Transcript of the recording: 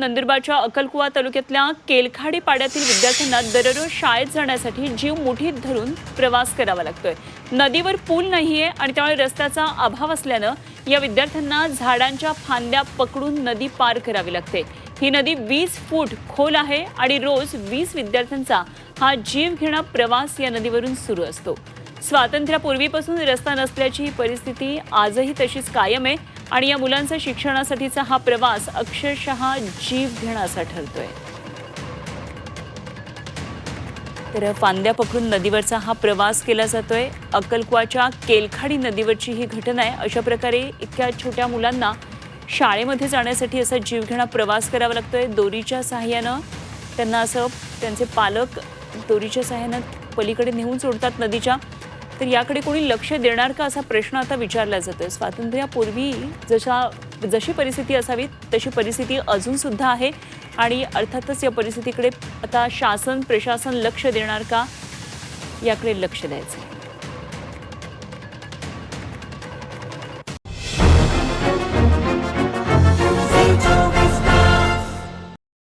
नंदुरबारच्या अक्कलकुवा तालुक्यातल्या केलखाडी पाड्यातील विद्यार्थ्यांना दररोज शाळेत जाण्यासाठी जीव मुठीत धरून प्रवास करावा लागतोय. नदीवर पूल नाहीये आणि त्यामुळे रस्त्याचा अभाव असल्यानं या विद्यार्थ्यांना झाडांच्या फांद्या पकडून नदी पार करावी लागते. ही नदी वीस फूट खोल आहे आणि रोज वीस विद्यार्थ्यांचा हा जीव घेणा प्रवास या नदीवरून सुरू असतो. स्वातंत्र्यापूर्वीपासून रस्ता नसल्याची ही परिस्थिती आजही तशीच कायम आहे आणि या मुलांचा शिक्षणासाठीचा हा प्रवास अक्षरशः जीव घेण्याचा ठरतोय. तर फांद्या पकडून नदीवरचा हा प्रवास केला जातोय. अक्कलकुवाच्या केलखाडी नदीवरची ही घटना आहे. अशा प्रकारे इतक्या छोट्या मुलांना शाळेमध्ये जाण्यासाठी असा जीवघेणा प्रवास करावा लागतोय. दोरीच्या सहाय्यानं त्यांना असं त्यांचे पालक दोरीच्या सहाय्यानं पलीकडे नेऊन सोडतात नदीच्या. तर याकडे कोणी लक्ष देणार का असा प्रश्न आता विचारला जातोय. स्वातंत्र्यापूर्वी जशा जशी परिस्थिती असावी तशी परिस्थिती अजून सुद्धा आहे. आणि अर्थातच या परिस्थितीकडे आता शासन प्रशासन लक्ष देणार का? याकडे लक्ष द्यायचं आहे